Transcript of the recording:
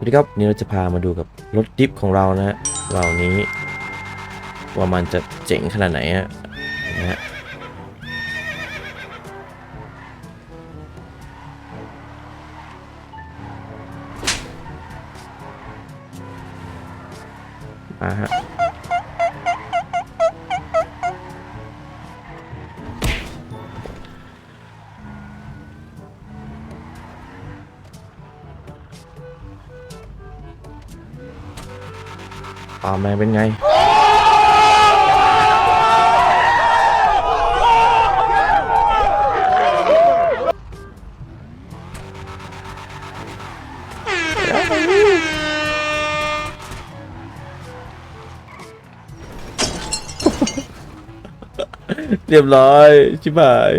สวัสดีครับนี่เราจะพามาดูกับรถดิฟของเรานะฮะเหล่านี้ ว่ามันจะเจ๋งขนาดไหนฮะนะฮะมาฮะ ปาแมงเป็นไงเรียบร้อย ชิบหาย